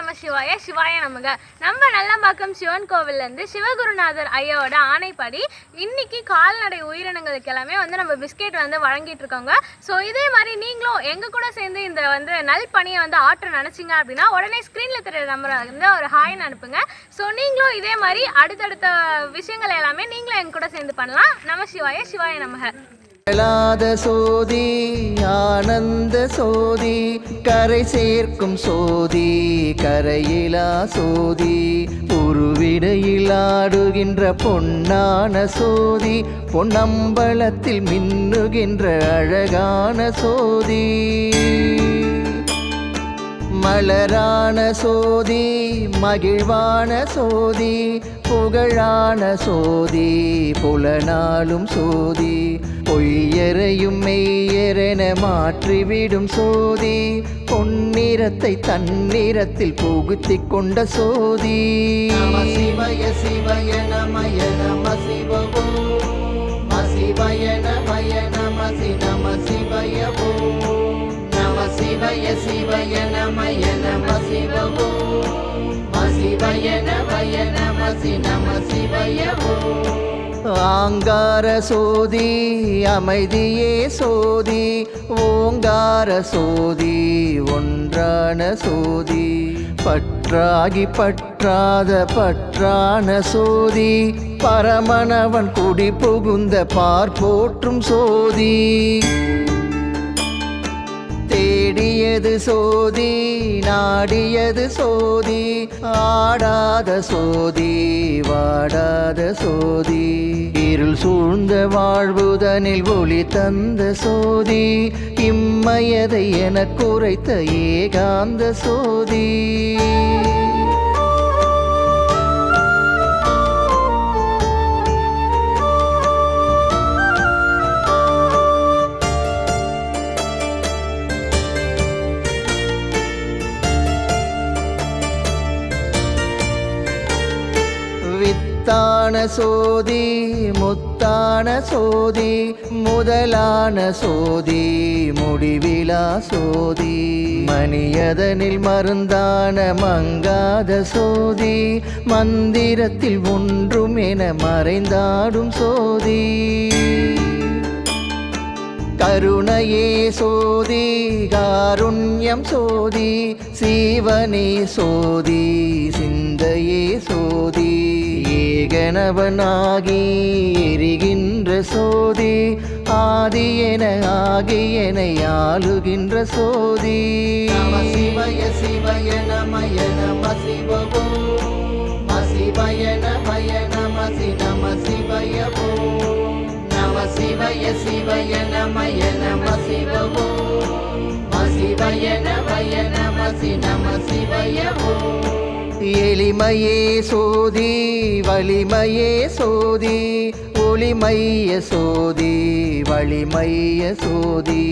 நம சிவாய சிவாய நமக. நம்ம நல்லம்பாக்கம் சிவன் கோவில்ல இருந்து சிவகுருநாதர் ஐயாவோட ஆணைப்படி இன்னைக்கு கால்நடை உயிரினங்களுக்கு எல்லாமே வந்து நம்ம பிஸ்கெட் வந்து வழங்கிட்டு இருக்கோங்க ஸோ இதே மாதிரி நீங்களும் எங்கள் கூட சேர்ந்து இந்த வந்து நல் பணியை வந்து ஆற்ற நினச்சிங்க அப்படின்னா உடனே ஸ்க்ரீனில் தெரிய நம்பரை வந்து ஒரு ஹாய்னு அனுப்புங்க. ஸோ நீங்களும் இதே மாதிரி அடுத்தடுத்த விஷயங்கள் எல்லாமே நீங்களும் எங்கள் கூட சேர்ந்து பண்ணலாம். நம சிவாய சிவாய நமக. அகலாத சோதி ஆனந்த சோதி கரை சேர்க்கும் சோதி கரையிலா சோதி உருவிடையில் ஆடுகின்ற பொன்னான சோதி பொன்னம்பலத்தில் மின்னுகின்ற அழகான சோதி. மலரான சோதி மகிழ்வான சோதி புகழான சோதி புலனாலும் சோதி பொய்யரையும் மெய்யரென மாற்றிவிடும் சோதி பொன்னிறத்தை தன்னிறத்தில் புகுத்தி கொண்ட சோதி. சிவய சிவய நமய நம சிவவோ சிவய நமய நம சி நம சிவயவோ நம சிவய சிவய நமய நம சிவவோ சிவய நமய நம ஆங்கார சோதி அமைதியே சோதி ஓங்கார சோதி ஒன்றான சோதி பற்றாகி பற்றாத பற்றான சோதி பரமணவன் குடி புகுந்த பார்ப்போற்றும் சோதி. நாடியது சோதி நாடியது சோதி ஆடாத சோதி வாடாத சோதி. இருள் சூழ்ந்த வாழ்வுதனில் ஒளி தந்த சோதி இம்மயதை என குறைத்த ஏகாந்த சோதி. சோதி முத்தான சோதி முதலான சோதி முடிவிலா சோதி. மணியதனில் மருந்தான மங்காத சோதி மந்திரத்தில் ஒன்றும் என மறைந்தாடும் சோதி. கருணையே சோதி காருண்யம் சோதி சீவனே சோதி சிந்தையே சோதி. ஏகனவனாகி எரிகின்ற சோதி ஆதி என ஆகி என ஆளுகின்ற சோதி. சிவய சிவய நமய நம சிவவோ சிவய நமய நம சி நம சிவயவோ நம சிவய சிவய நமய நம சிவவோ சிவய நமய நம சி நம சிவயவோ எளிமையே சோதி வலிமையே சோதி ஒளிமைய சோதி வலிமைய சோதி.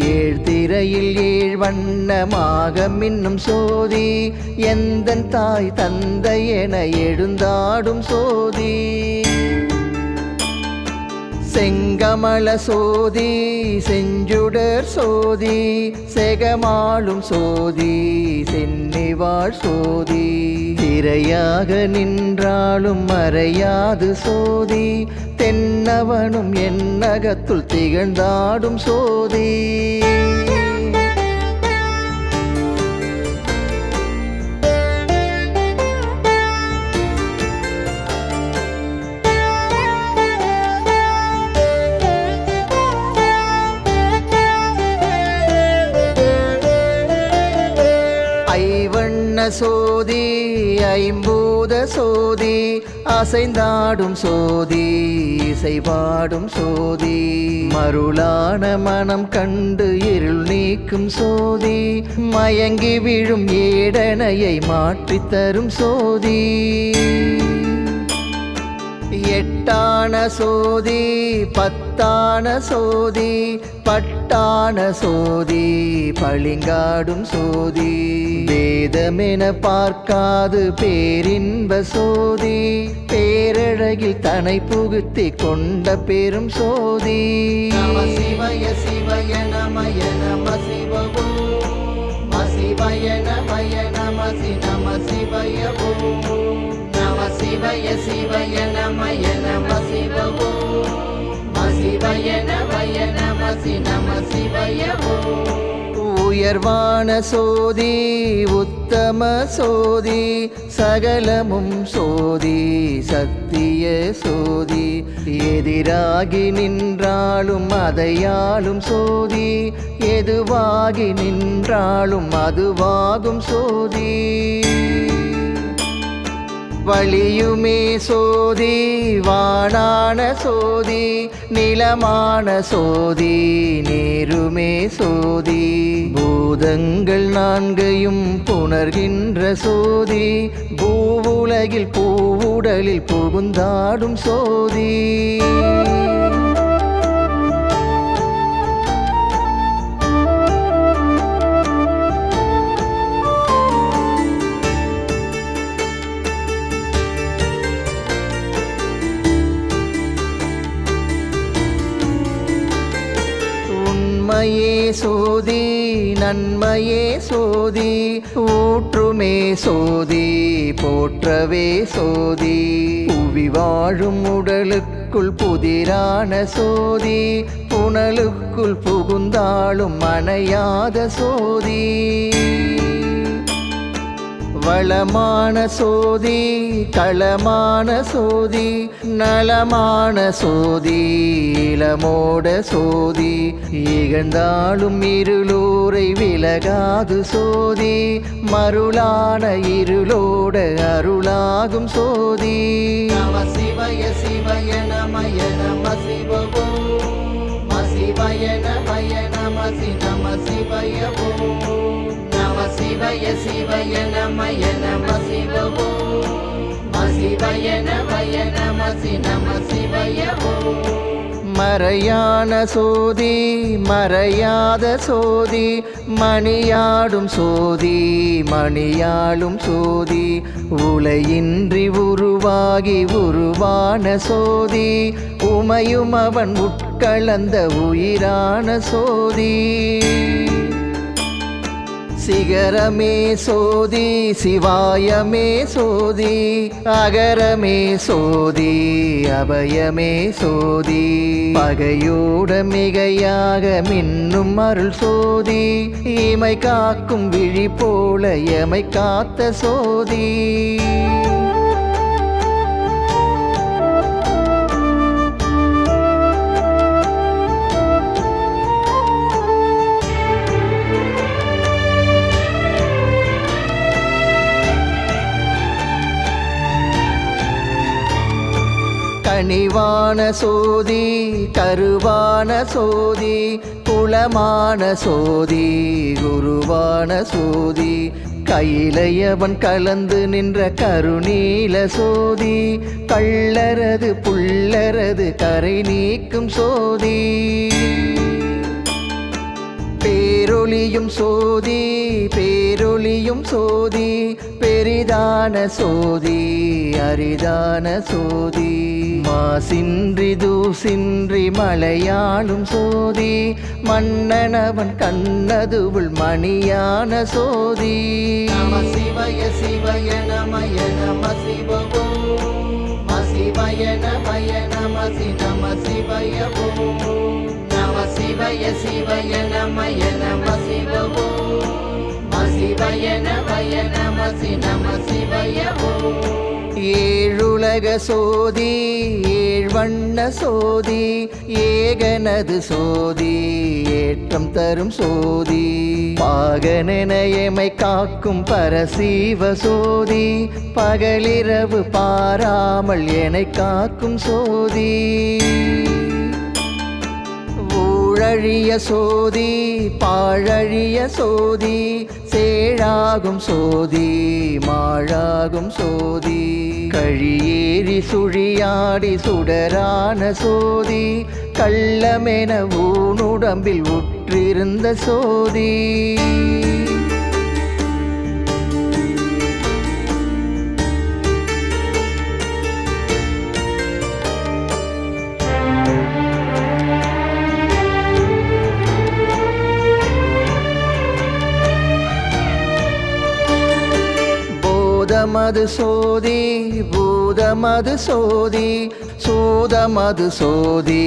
ஏழ்திரையில் ஏழ் வண்ணமாக மின்னும் சோதி எந்தன் தாய் தந்தை என எழுந்தாடும் சோதி. செங்கமல சோதி செஞ்சுடர் சோதி செகமாளும் சோதி சென்னிவாழ் சோதி. திரையாக நின்றாலும் மறையாது சோதி தென்னவனும் என்னகத்துள் திகழ்ந்தாடும் சோதி. சோதி ஐம்பூத சோதி அசைந்தாடும் சோதி இசைவாடும் சோதி மருளான மனம் கண்டு இருள் நீக்கும் சோதி மயங்கி விழும் ஏடனையை மாற்றித்தரும் சோதி. எட்டான சோதி பத்தான சோதி பட்டான சோதி பளிங்காடும் சோதி. வேதமென பார்க்காது பேரின்ப சோதி பேரழகில் தனை புகுத்தி கொண்ட பெரும் சோதி. சிவய சிவய நமய நம சிவவோ சிவய நமய நம சி நம சிவய ஓம். சிவய சிவய நமய நம சிவ ஓம் சிவய நமய நம சி நம சிவய உயர்வான சோதி உத்தம சோதி சகலமும் சோதி சத்திய சோதி. எதிராகி நின்றாலும் அதையாலும் சோதி எதுவாகி நின்றாலும் அதுவாகும் சோதி. வழியுமே சோதி வானான சோதி நிலமான சோதி நேருமே சோதி. பூதங்கள் நான்கையும் புணர்கின்ற சோதி பூவுலகில் பூவுடலில் புகுந்தாடும் சோதி. சோதி நன்மையே சோதி ஊற்றுமே சோதி போற்றவே சோதி. புவி வாழும் உடலுக்குள் புதிரான சோதி புனலுக்குள் புகுந்தாலும் அணையாத சோதி. வளமான சோதி களமான சோதி நலமான சோதி இளமோட சோதி இகழ்ந்தாலும் இருளூரை விலகாது சோதி மருளான இருளோட அருளாகும் சோதி. நம சிவய சிவய நமய நம சிவோ சிவய நமய நமசி நம சிவய ஓம். நம சிவய சிவய நமய நம சிவ ஓம். சிவய நமய நமசி நம சிவய ஓம். மறையான சோதி மறையாத சோதி மணியாடும் சோதி மணியாளும் சோதி உலையின்றி உருவாகி உருவான சோதி உமையும் அவன் உட்கலந்த உயிரான சோதி. சிகரமே சோதி சிவாயமே சோதி அகரமே சோதி அபயமே சோதி. பகையோட மிகையாக மின்னும் அருள் சோதி இமை காக்கும் விழி போல எமை காத்த சோதி. குலமான சோதி கருவான சோதி குளமான சோதி குருவான சோதி கையிலையவன் கலந்து நின்ற கருநீல சோதி கள்ளரது புள்ளரது கரை நீக்கும் சோதி. பேரொளியும் சோதி பே இருளியும் சோதி பெரிதான சோதி அரிதான சோதி. மாசின்றி தூசின்றி மலையாளும் சோதி மன்னனவன் கண்ணதுவுள் மணியான சோதி. நம சிவய சிவய நமய நம சிவோ சிவய நமய நமசி நம சிவய ஓம் நம சிவய சிவய நமய நம சிவ ஓம் சிவய நமய நம நம சிவய ஏழுலக சோதி ஏழ்வண்ண சோதி ஏகனது சோதி ஏற்றம் தரும் சோதி. பாகனெனையமை காக்கும் பரசீவ சோதி பகலிரவு பாராமல் என்னை காக்கும் சோதி. ஊழழிய சோதி பாழழிய சோதி தேழாகும் சோதி மாழாகும் சோதி. கழியேறி சுழியாடி சுடரான சோதி கள்ளமென ஊனுடம்பில் உற்றிருந்த சோதி. பூதமது சோதி பூதமது சோதி சூதமது சோதி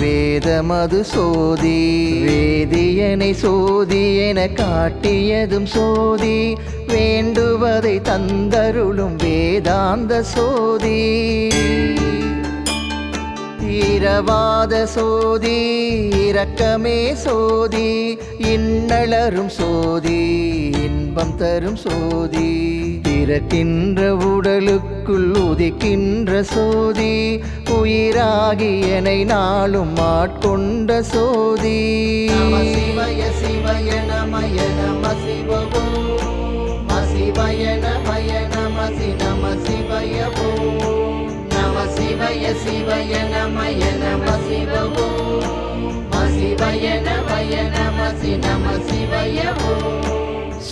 வேதமது சோதி. வேதியனை சோதி என காட்டியதும் சோதி வேண்டுவதை தந்தருளும் வேதாந்த சோதி. ஈரவாத சோதி இரக்கமே சோதி இன்னளரும் சோதி இன்பம் தரும் சோதி. பிறக்கின்ற உடலுக்குள் உதிக்கின்ற சோதி உயிராகி என்னை நாளும் ஆட்கொண்ட சோதி. சிவய சிவய நமய நம சிவோ சிவய நமய நம சி நம சிவய நம சிவய சிவய நமய நம சிவோ சிவய நமய நம சி நம சிவய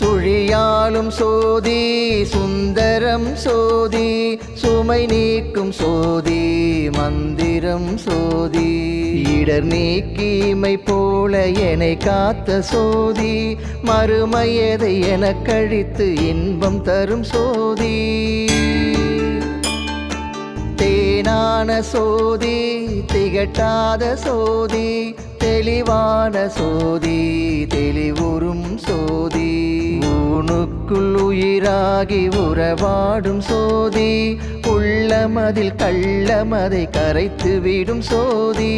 சுழியாலும் சோதி சுந்தரம் சோதி சுமை நீக்கும் சோதி மந்திரம் சோதி. இடர் நீக்கிமை போல என்னை காத்த சோதி மறுமையதை எனக் கழித்து இன்பம் தரும் சோதி. தேனான சோதி திகட்டாத சோதி தெளிவான சோதி தெளிவுறும் சோதி. ஊனுக்குள் உயிராகி உறவாடும் சோதி உள்ளமதில் கள்ளமதை கரைத்து விடும் சோதி.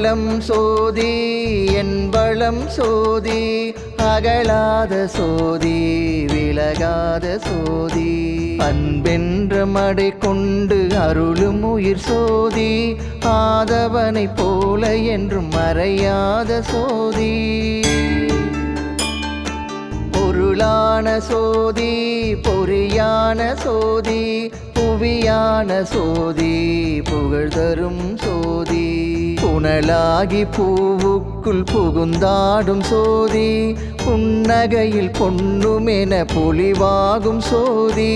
அம்பளம் சோதி என்பளம் சோதி அகலாத சோதி விலகாத சோதி. அன்பென்ற மடை கொண்டு அருளும் உயிர் சோதி ஆதவனை போல என்றும் மறையாத சோதி. பொருளான சோதி பொறியான சோதி புவியான சோதி புகழ் தரும் சோதி. புனலாகி பூவுக்குள் புகுந்தாடும் சோதி புன்னகையில் பொண்ணுமென பொலிவாகும் சோதி.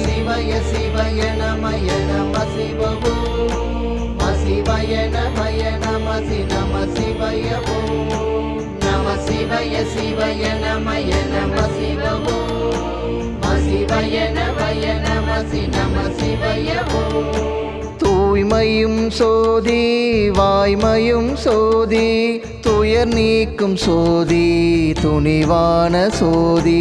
சிவய சிவய நமய நம சிவபோ சிவய நமய நம சி நம சிவய நம சிவய சிவய நமய நம சிவபோ சிவய நமய நம சி நம சிவய தூய்மையும் சோதி வாய்மையும் சோதி துயர் நீக்கும் சோதி துணிவான சோதி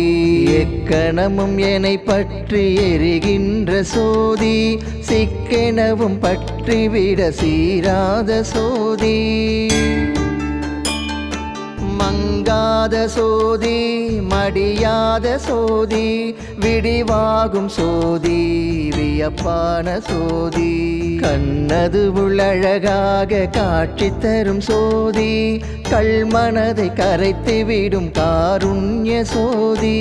எக்கணமும் என்னை பற்றி எரிகின்ற சோதி சிக்கெனவும் பற்றிவிட சீராத சோதி. மங்காத சோதி மடியாத சோதி விடிவாகும் சோதி வியப்பான சோதி கண்ணது உள்ளழகாக காட்சி தரும் சோதி கல்மனதை கரைத்து விடும் காருண்ய சோதி.